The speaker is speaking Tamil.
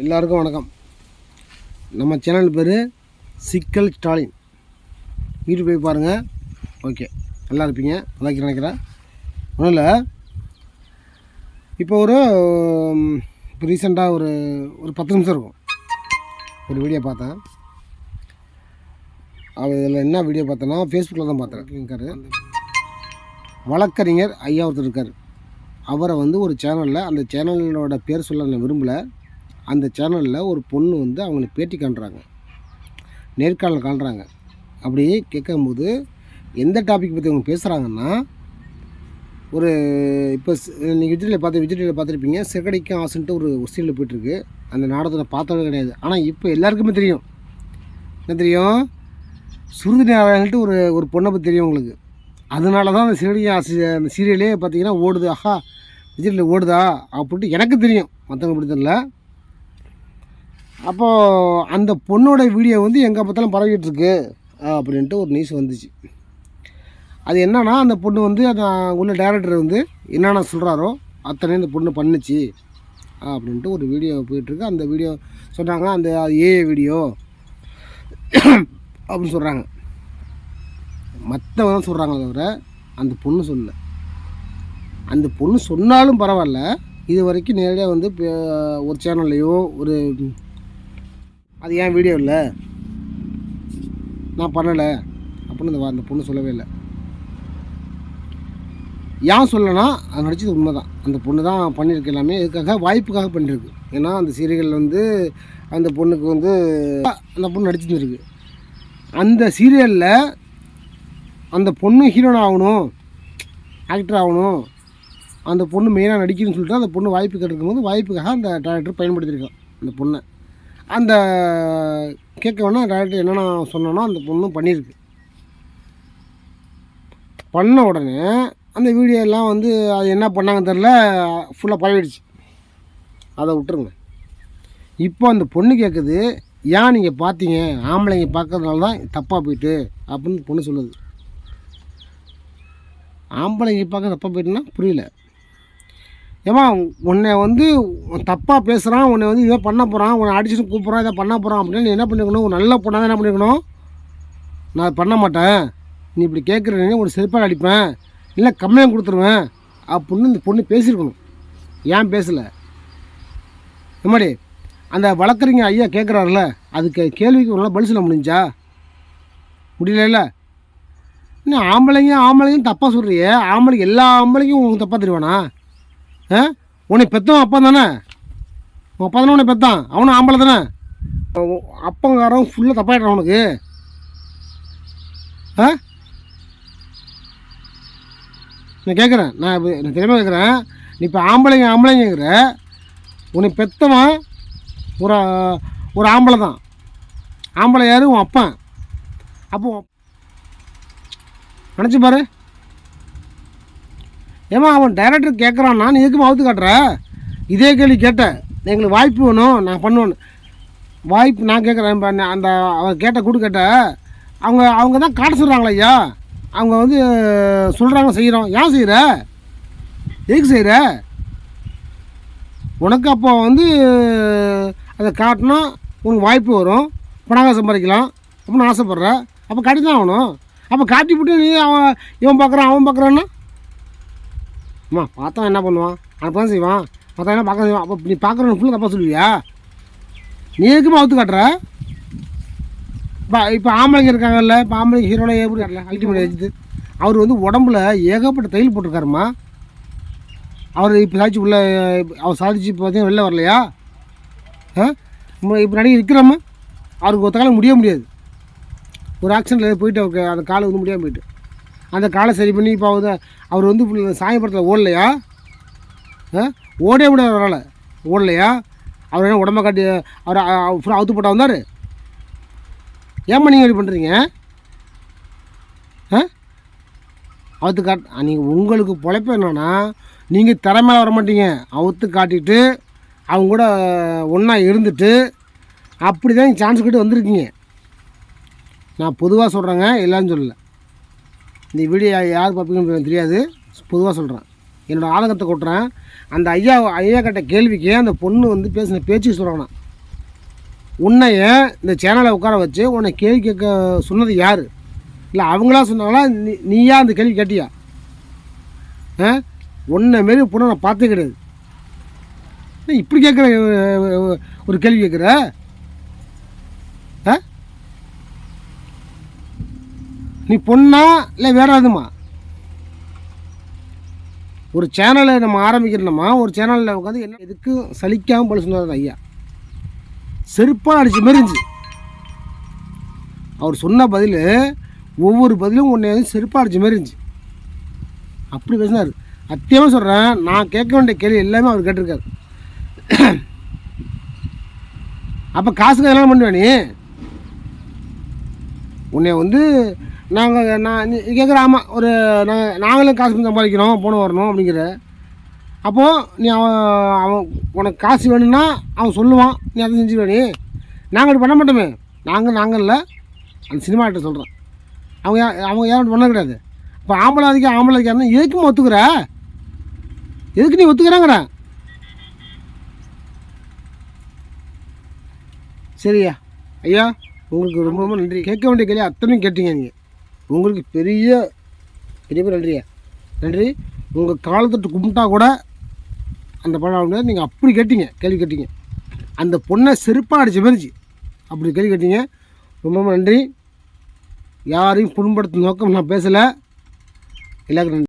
எல்லாருக்கும் வணக்கம். நம்ம சேனல் பேர் சிக்கல் ஸ்டாலின். யூடியூப் போய் பாருங்கள் ஓகே. நல்லா இருப்பீங்க. நல்லா நினைக்கிறேன். ஒன்றும் இல்லை. இப்போ ஒரு இப்போ ரீசெண்டாக ஒரு ஒரு பத்து நிமிஷம் இருக்கும். ஒரு வீடியோ பார்த்தேன். அவர் இதில் என்ன வீடியோ பார்த்தேன்னா ஃபேஸ்புக்கில் தான் பார்த்தேன். வழக்கறிஞர் ஐயா ஒருத்தர் இருக்கார். அவரை வந்து ஒரு சேனலில் அந்த சேனலோட பேர் சொல்ல நான் விரும்பலை. அந்த சேனலில் ஒரு பொண்ணு வந்து அவங்களை பேட்டி காண்றாங்க. நேர்காணல் காண்றாங்க. அப்படி கேட்கும்போது எந்த டாபிக் பற்றி அவங்க பேசுகிறாங்கன்னா ஒரு இப்போ நீங்கள் விஜயில் பார்த்து விஜயில் பார்த்துருப்பீங்க சிறகடிக்கும் ஆசைன்ட்டு ஒரு சீரியல் போயிட்டுருக்கு. அந்த நாடகத்தை பார்த்தவங்க கிடையாது. ஆனால் இப்போ எல்லாருக்குமே தெரியும். என்ன தெரியும்? சுருதி நாராயணன்ட்டு ஒரு ஒரு பொண்ணை பற்றி தெரியும் உங்களுக்கு. அதனால தான் அந்த சிறகடிக்க ஆசை அந்த சீரியலே பார்த்தீங்கன்னா ஓடுது. ஆஹா விஜயில் ஓடுதா? அப்படின்ட்டு எனக்கு தெரியும். மற்றவங்க அப்படி தெரியல அப்போது அந்த பொண்ணோட வீடியோ வந்து எங்கே பார்த்தாலும் பரவிட்டு இருக்கு அப்படின்ட்டு ஒரு நியூஸ் வந்துச்சு. அது என்னன்னா அந்த பொண்ணு வந்து அந்த உள்ள டேரக்டர் வந்து என்னென்ன சொல்கிறாரோ அத்தனை இந்த பொண்ணு பண்ணுச்சு அப்படின்ட்டு ஒரு வீடியோ போயிட்டுருக்கு. அந்த வீடியோ சொன்னாங்க அந்த ஏஏ வீடியோ அப்படின்னு சொல்கிறாங்க மற்றவங்க தான் சொல்கிறாங்க தவிர அந்த பொண்ணு சொல்லலை. அந்த பொண்ணு சொன்னாலும் பரவாயில்ல. இது வரைக்கும் நேரடியாக வந்து இப்போ ஒரு சேனல்லையோ ஒரு அது ஏன் வீடியோ இல்லை? நான் பண்ணலை. அப்படின்னு அந்த வா- அந்த பொண்ணு சொல்லவே இல்லை. ஏன் சொல்லனா அது நடிச்சது உண்மை தான் அந்த பொண்ணு தான் பண்ணியிருக்கு எல்லாமே. இதுக்காக வாய்ப்புக்காக பண்ணியிருக்கு. ஏன்னா அந்த சீரியல் வந்து அந்த பொண்ணுக்கு வந்து அந்த பொண்ணு நடிச்சிருந்துருக்கு. அந்த சீரியலில் அந்த பொண்ணு ஹீரோன் ஆகணும் ஆக்டர் ஆகணும் அந்த பொண்ணு மெயினாக நடிக்கணும்னு சொல்லிட்டு அந்த பொண்ணு வாய்ப்பு கிடைக்கும் போது வாய்ப்புக்காக அந்த டேரக்டர் பயன்படுத்தியிருக்கான் அந்த பொண்ணை. அந்த கேட்க வேணால் டேரக்டர் என்னென்ன சொன்னானோ அந்த பொண்ணு பண்ணியிருக்கு பண்ண உடனே அந்த வீடியோ எல்லாம் வந்து அது என்ன பண்ணாங்கன்னு தெரில ஃபுல்லாக பழகிடுச்சு அதை விட்டுருங்க. இப்போ அந்த பொண்ணு கேட்குது ஏன் நீங்கள் பார்த்தீங்க ஆம்பளைங்க பார்க்கறதுனால தான் தப்பாக போயிட்டு அப்படின்னு பொண்ணு சொல்லுது. ஆம்பளைங்க பார்க்க தப்பாக போயிட்டுன்னா புரியல. ஏமா உன்னை வந்து தப்பாக பேசுகிறான் உன்னை வந்து இதை பண்ண போகிறான் உன்னை அடிச்சுட்டு கூப்பிட்றான் இதை பண்ண போகிறான் அப்படின்னு நீ என்ன பண்ணிக்கணும் ஒரு நல்ல பொண்ணாக என்ன பண்ணிக்கணும் நான் அதை பண்ண மாட்டேன். நீ இப்படி கேட்குறேன்னு ஒரு செருப்பால் அடிப்பேன். இல்லை கம்மியாக கொடுத்துருவேன் அப்படின்னு இந்த பொண்ணு பேசியிருக்கணும். ஏன் பேசலை? எம்மாடி அந்த வழக்கறிஞர் ஐயா கேட்குறாருல அதுக்கு கேள்விக்கு உங்களால் பதில் சொல்ல முடிஞ்சா? முடியல இன்னும் ஆம்பளைங்க ஆம்பளைங்க தப்பாக சொல்கிறியே ஆம்பளை எல்லா ஆம்பளைக்கும் உங்களுக்கு தப்பாக தெரிவானா ஆ? உன்னை பெத்தவன் அப்பா தானே? உன் அப்பா தானே உன்னை பெத்தான். அவனும் ஆம்பளை தானே? அப்பங்காரம் அப்பங்காரன் ஃபுல்லாக தப்பாயிட்டான் உனக்கு ஆ? நான் கேட்குறேன் நான் இப்போ நான் தெரியாமல் கேட்குறேன் நீ இப்போ ஆம்பளைங்க ஆம்பளைங்கிற உன்னை பெத்தவன் ஒரு ஒரு ஆம்பளை தான். ஆம்பளை யார்? உன் அப்பன். அப்போ நினச்சி பாரு. ஏமா அவன் டைரக்டர் கேட்குறான்னா நீ எதுக்கு மவுத்து காட்டுற? இதே கேள்வி கேட்டேன். எங்களுக்கு வாய்ப்பு வேணும் நான் பண்ணுவேன் வாய்ப்பு நான் கேட்குறேன் இப்போ அந்த அவன் கேட்ட கூடு கேட்ட அவங்க அவங்க தான் காட்ட சொல்கிறாங்களே ஐயா. அவங்க வந்து சொல்கிறாங்க செய்கிறோம் ஏன் செய்கிற எதுக்கு செய்கிற உனக்கு அப்போ வந்து அதை காட்டினா உனக்கு வாய்ப்பு வரும். பணம் சம்பாதிக்கலாம். அப்படின்னு ஆசைப்பட்ற. அப்போ கடிதான் தான் ஆகணும். அப்போ காட்டி விட்டு நீ அவன் இவன் பார்க்குறான் அவன் பார்க்குறான்னா அம்மா பார்த்தா என்ன பண்ணுவான்? அனுப்பதான் செய்வான். பார்த்தா என்ன பார்க்க செய்வான்? அப்போ நீ பார்க்குறவன் ஃபுல்லாக தப்பாக சொல்லுவியா? நீ எதுக்குமா அவுத்து காட்டுற? இப்போ இப்போ ஆம்பளைங்க இருக்காங்கல்ல இப்போ ஆம்பளைங்க ஹீரோல எப்படி வரல அல்டிமேட் அஜித் அவர் வந்து உடம்புல ஏகப்பட்ட தையல் போட்டிருக்காருமா அவர் இப்போ சாதிச்சு உள்ள அவர் சாதிச்சு இப்போ பார்த்தீங்கன்னா வெளில வரலையா? ஆ? இப்போ நடிகை விற்கிறோமா அவருக்கு ஒத்த காலம் முடிய முடியாது. ஒரு ஆக்சிடென்ட்டில் போயிட்டு அவருக்கு அந்த காலை வந்து முடியாமல் போயிட்டு. அந்த காலை சரி பண்ணி இப்போ அவர் அவர் வந்து சாயப்படத்தில் ஓடலையா? ஆ? ஓடே விட அவரால். ஓடலையா? அவர் என்ன உடம்ப காட்டி அவர் ஃபுல்லாக அவுத்து போட்டா வந்தார்? ஏம்மா நீங்கள் இப்படி பண்ணுறீங்க ஆ? அவுத்து காட் நீங்கள் உங்களுக்கு பொழைப்பு என்னென்னா நீங்கள் திறமையில வர மாட்டீங்க. அவுத்து காட்டிட்டு அவங்க கூட ஒன்றா இருந்துட்டு அப்படி தான் சான்ஸ் கிட்ட வந்திருக்கீங்க. நான் பொதுவாக சொல்கிறேங்க எல்லாரும் சொல்லலை. இந்த வீடியோ யார் பார்ப்பீங்கன்னு எனக்கு தெரியாது. பொதுவாக சொல்கிறேன் என்னோடய ஆதங்கத்தை கொட்டுறேன். அந்த ஐயா ஐயா கேட்ட கேள்விக்கு அந்த பொண்ணு வந்து பேசின பேச்சு சொல்கிறேன் உன்னைய இந்த சேனலை உட்கார வச்சு உன்னை கேள்வி கேட்க சொன்னது யார்? இல்லை அவங்களா சொன்னாங்களா? நீ நீயா அந்த கேள்வி கேட்டியா? ஆ? உன்னை மாரி பொண்ணை நான் பார்த்தே கிடையாது. இப்படி கேட்குற ஒரு கேள்வி கேட்குற? ஆ? நீ பொண்ணா இல்லை வேற எதுமா ஒரு சேனலை நம்ம ஆரம்பிக்கிறோமா ஒரு சேனலில் உட்காந்து என்ன எதுக்கும் சலிக்காமல் போல சொன்னார் ஐயா. செருப்பாக அடிச்ச மாதிரி இருந்துச்சு. அவர் சொன்ன பதில் ஒவ்வொரு பதிலும் உன்னை வந்து செருப்பாக அடிச்சு மாதிரி இருந்துச்சு. அப்படி பேசினார். அத்தியமாக சொல்கிறேன் நான் கேட்க வேண்டிய கேள்வி எல்லாமே அவர் கேட்டிருக்காரு. அப்போ காசுக்கு எல்லாம் பண்ணுவேன் நீ? உன்னை வந்து நாங்கள் நான் கேட்குற ஆமாம் ஒரு நாங்கள் நாங்களும் காசு சம்பாதிக்கிறோம் போன வரணும் அப்படிங்கிற. அப்போது நீ அவன் அவன் உனக்கு காசு வேணும்னா அவன் சொல்லுவான் நீ அதை செஞ்சு நீ நாங்கள் அப்படி பண்ண மாட்டோமே. நாங்கள் நாங்கள் இல்லை. அந்த சினிமா சொல்கிறேன் அவங்க யா- அவங்க யாரும் பண்ண கிடையாது. இப்போ ஆம்பளை அதிகம் ஆம்பளை அதிகம் எதுக்குமா ஒத்துக்கிற? எதுக்கு நீ ஒத்துக்கிறாங்கடா சரியா? ஐயா உங்களுக்கு ரொம்ப ரொம்ப நன்றி. கேட்க வேண்டிய கேள்வி அத்தனையும் கேட்டீங்க நீங்கள் உங்களுக்கு பெரிய பெரிய நன்றியா நன்றி. உங்கள் காலத்தொட்டு கும்பிட்டா கூட அந்த படம் முடியாது நீங்கள் அப்படி கேட்டீங்க கேள்வி கேட்டீங்க. அந்த பொண்ணை செருப்பாக அடிச்ச மாதிரிச்சு அப்படி கேள்வி கேட்டீங்க. ரொம்ப ரொம்ப நன்றி. யாரையும் புண்படுத்தும் நோக்கம் நான் பேசலை. எல்லாருக்கும் நன்றி.